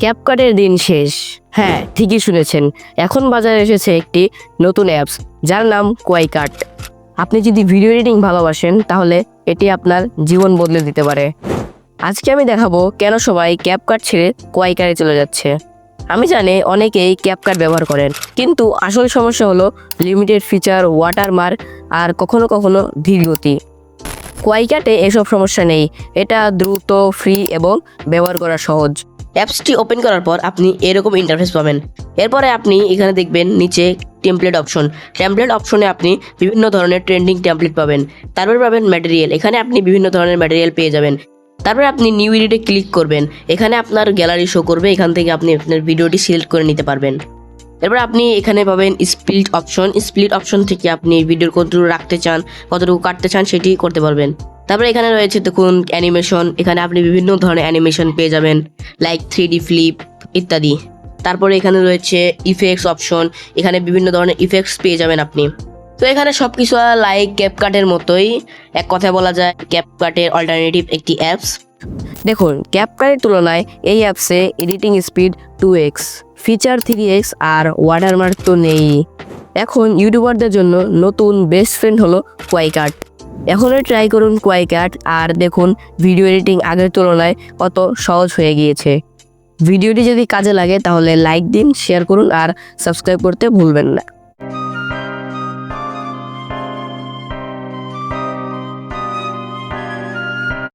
ক্যাপকাটের দিন শেষ। হ্যাঁ ঠিকই শুনেছেন। এখন বাজারে এসেছে একটি নতুন অ্যাপস, যার নাম কোয়াইকাট আপনি যদি ভিডিও এডিটিং ভালোবাসেন, তাহলে এটি আপনার জীবন বদলে দিতে পারে। আজকে আমি দেখাবো কেন সবাই ক্যাপকাট ছেড়ে কোয়াইকারে চলে যাচ্ছে। আমি জানি অনেকেই ক্যাপকাট ব্যবহার করেন, কিন্তু আসল সমস্যা হলো লিমিটেড ফিচার, ওয়াটারমার্ক আর কখনো কখনো ধীর গতি কোয়াইকাটে এসব সমস্যা নেই। এটা দ্রুত, ফ্রি এবং ব্যবহার করা সহজ। অ্যাপসটি ওপেন করার পর আপনি এরকম ইন্টারফেস পাবেন। এরপরে আপনি এখানে দেখবেন নিচে টেমপ্লেট অপশন টেমপ্লেট অপশনে আপনি বিভিন্ন ধরনের ট্রেন্ডিং টেমপ্লেট পাবেন। তারপরে পাবেন ম্যাটেরিয়াল এখানে আপনি বিভিন্ন ধরনের ম্যাটেরিয়াল পেয়ে যাবেন। তারপরে আপনি নিউ এডিটে ক্লিক করবেন। এখানে আপনার গ্যালারি শো করবে। এখান থেকে আপনি আপনার ভিডিওটি সিলেক্ট করে নিতে পারবেন। এরপর আপনি এখানে পাবেন স্প্লিট অপশন স্প্লিট অপশন থেকে আপনি ভিডিওর কতটুকু রাখতে চান, কতটুকু কাটতে চান, সেটি করতে পারবেন। তারপরে এখানে রয়েছে দেখুন অ্যানিমেশন এখানে আপনি বিভিন্ন ধরনের অ্যানিমেশন পেয়ে যাবেন লাইক থ্রি ডি ফ্লিপ ইত্যাদি। তারপরে এখানে রয়েছে ইফেক্টস অপশন এখানে বিভিন্ন ধরনের ইফেক্টস পেয়ে যাবেন আপনি। তো এখানে সব কিছু লাইক ক্যাপকাটের মতোই। এক কথায় বলা যায় ক্যাপকাটের অল্টারনেটিভ একটি অ্যাপস দেখুন ক্যাপকাটের তুলনায় এই অ্যাপসে editing speed two X feature three X আর ওয়াটারমার্ক তো নেই। এখন ইউটিউবারদের জন্য নতুন বেস্ট ফ্রেন্ড হলো কোয়াইকাট এখনই ট্রাই করুন কোয়াইকাট আর দেখুন ভিডিও এডিটিং আগের তুলনায় কত সহজ হয়ে গিয়েছে। ভিডিওটি যদি কাজে লাগে, তাহলে লাইক দিন শেয়ার করুন, আর সাবস্ক্রাইব করতে ভুলবেন না।